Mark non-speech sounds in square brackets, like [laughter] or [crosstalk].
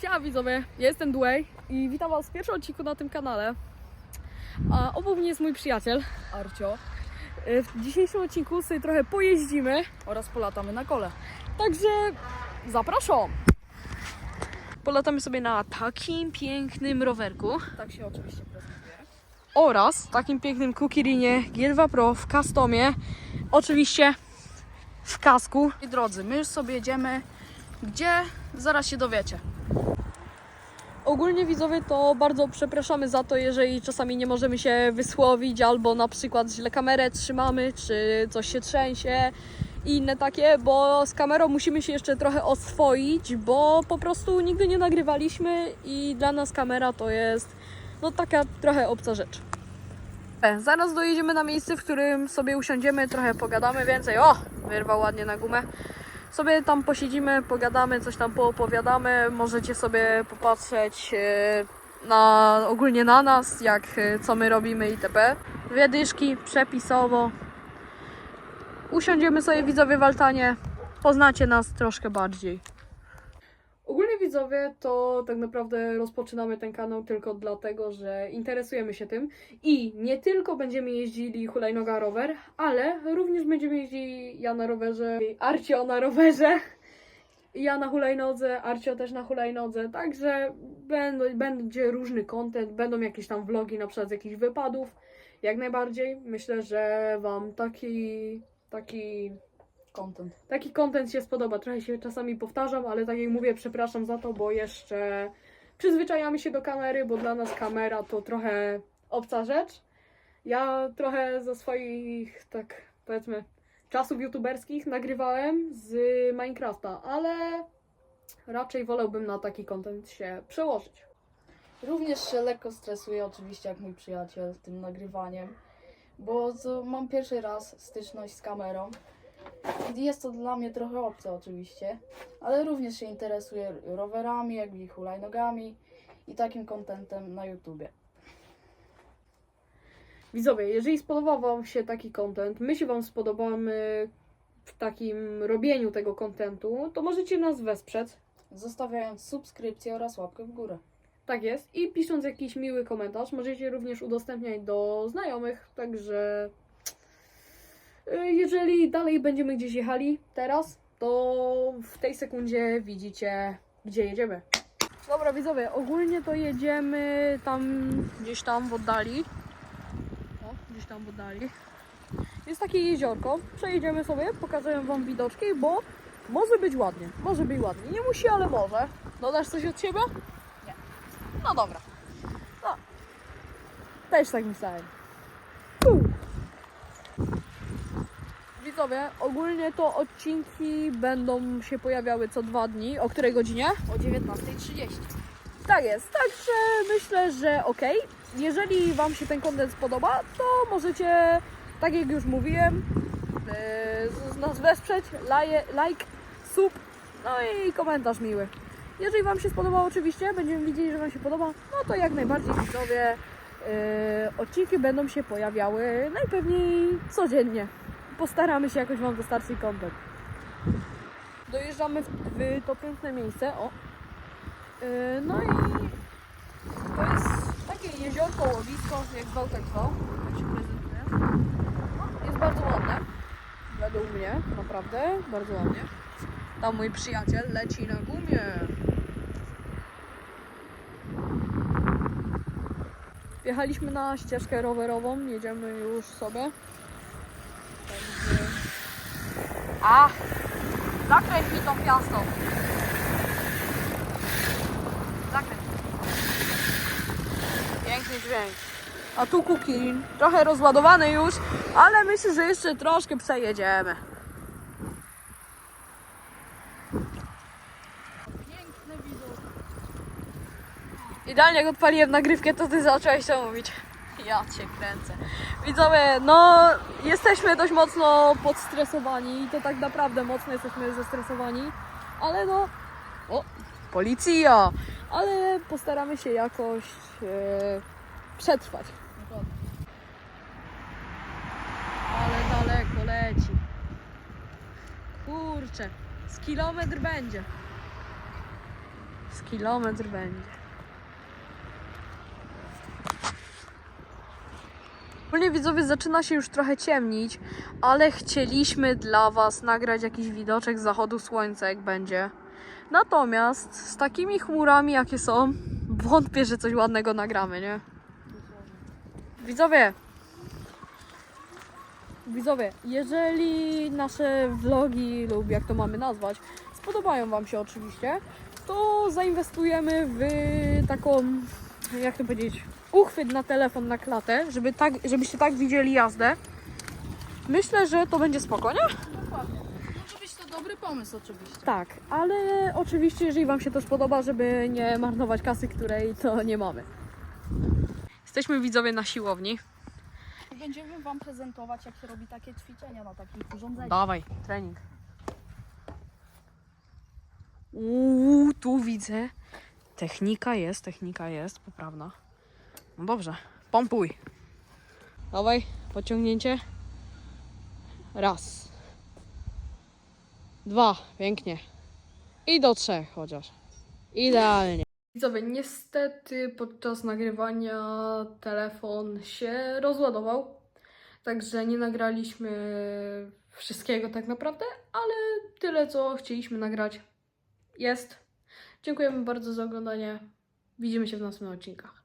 Siema widzowie, ja jestem Dway i witam was w pierwszym odcinku na tym kanale. A obok mnie jest mój przyjaciel. Arcio E, W dzisiejszym odcinku sobie trochę pojeździmy, oraz polatamy na kole. także zapraszam! Polatamy sobie na takim pięknym rowerku Tak się oczywiście prezentuje. oraz takim pięknym Kukirinie G2 Pro w customie. Oczywiście w kasku. I drodzy, my już sobie jedziemy, gdzie zaraz się dowiecie. Ogólnie widzowie to bardzo przepraszamy za to, jeżeli czasami nie możemy się wysłowić, albo na przykład źle kamerę trzymamy, czy coś się trzęsie i inne takie, bo z kamerą musimy się jeszcze trochę oswoić, bo po prostu nigdy nie nagrywaliśmy i dla nas kamera to jest no taka trochę obca rzecz. E, Zaraz dojedziemy na miejsce, w którym sobie usiądziemy, trochę pogadamy więcej. O, wyrwał ładnie na gumę sobie tam posiedzimy, pogadamy, coś tam poopowiadamy. Możecie sobie popatrzeć e, na, ogólnie na nas, jak, e, co my robimy itp. Dwie dyszki, przepisowo. Usiądziemy sobie widzowie w altanie, poznacie nas troszkę bardziej. Widzowie, to tak naprawdę rozpoczynamy ten kanał tylko dlatego, że interesujemy się tym i nie tylko będziemy jeździli hulajnoga rower, ale również będziemy jeździli ja na rowerze, Arcio na rowerze, [laughs] ja na hulajnodze, Arcio też na hulajnodze, także będzie różny content, będą jakieś tam vlogi na przykład z jakichś wypadów, jak najbardziej. Myślę, że Wam taki, taki Content. Taki content się spodoba. Trochę się czasami powtarzam, ale tak jak mówię, przepraszam za to, bo jeszcze przyzwyczajamy się do kamery, bo dla nas kamera to trochę obca rzecz. Ja trochę ze swoich, tak powiedzmy, czasów youtuberskich nagrywałem z Minecrafta, ale raczej wolałbym na taki content się przełożyć. Również się lekko stresuję oczywiście jak mój przyjaciel tym nagrywaniem, bo mam pierwszy raz styczność z kamerą. Jest to dla mnie trochę obce oczywiście, ale również się interesuję rowerami, jak i hulajnogami i takim contentem na YouTubie. Widzowie, jeżeli spodobał Wam się taki content, my się Wam spodobamy w takim robieniu tego contentu, to możecie nas wesprzeć. Zostawiając subskrypcję oraz łapkę w górę. Tak jest. I pisząc jakiś miły komentarz, możecie również udostępniać do znajomych. Także jeżeli dalej będziemy gdzieś jechali teraz, to w tej sekundzie widzicie, gdzie jedziemy. Dobra, widzowie, ogólnie to jedziemy tam, gdzieś tam w oddali. O, gdzieś tam w oddali. Jest takie jeziorko. Przejedziemy sobie, pokażę wam widoczki, bo może być ładnie. Może być ładnie. Nie musi, ale może. Dodasz coś od siebie? No dobra. No. Też tak myślałem. Widzowie, ogólnie to odcinki będą się pojawiały co dwa dni. O której godzinie? O 19.30. Tak jest, także myślę, że ok. Jeżeli Wam się ten kontent spodoba, to możecie, tak jak już mówiłem, yy, nas wesprzeć, laje, like, sub, no i komentarz miły. Jeżeli Wam się spodoba oczywiście, będziemy widzieli, że Wam się podoba, no to jak najbardziej widzowie, yy, odcinki będą się pojawiały najpewniej codziennie. Postaramy się jakoś Wam dostarczyć content. Dojeżdżamy w, w to piękne miejsce, o, Yy, No i to jest takie jeziorko, łowisko, jak zwał, tak się prezentuje. Jest bardzo ładne. Według mnie, naprawdę, bardzo ładnie. Tam mój przyjaciel leci na gumie. Wjechaliśmy na ścieżkę rowerową, jedziemy już sobie. A! Zakręć mi tą piastą. Zakręt. Piękny dźwięk. A tu kukin. Trochę rozładowany już, ale myślę, że jeszcze troszkę przejedziemy. Piękny widok. Idealnie jak odpaliłem nagrywkę, to ty zacząłeś to mówić. Ja cię kręcę. Widzowie, no jesteśmy dość mocno podstresowani i to tak naprawdę mocno jesteśmy zestresowani, ale no... O, policja! ale postaramy się jakoś e, przetrwać. Ale daleko leci. Kurczę, z kilometr będzie. Z kilometr będzie. Ogólnie widzowie zaczyna się już trochę ciemnić, ale chcieliśmy dla Was nagrać jakiś widoczek zachodu słońca, jak będzie. Natomiast z takimi chmurami, jakie są, wątpię, że coś ładnego nagramy, nie? Widzowie, widzowie, jeżeli nasze vlogi lub jak to mamy nazwać, spodobają Wam się oczywiście, to zainwestujemy w taką, jak to powiedzieć, uchwyt na telefon na klatę, żeby tak, żebyście tak widzieli jazdę. Myślę, że to będzie spoko, nie? Dokładnie. Może być to dobry pomysł oczywiście. Tak, ale oczywiście, jeżeli Wam się to spodoba, żeby nie marnować kasy, której to nie mamy. Jesteśmy widzowie na siłowni. I będziemy Wam prezentować, jak się robi takie ćwiczenia na takich urządzeniach. Dawaj, trening. Uuu, tu widzę. Technika jest, technika jest, poprawna. No dobrze, pompuj. Dawaj, pociągnięcie. Raz. Dwa, pięknie. I do trzech chociaż. Idealnie. Widzowie, niestety podczas nagrywania telefon się rozładował. Także nie nagraliśmy wszystkiego tak naprawdę, ale tyle co chcieliśmy nagrać jest. Dziękujemy bardzo za oglądanie. Widzimy się w następnych odcinkach.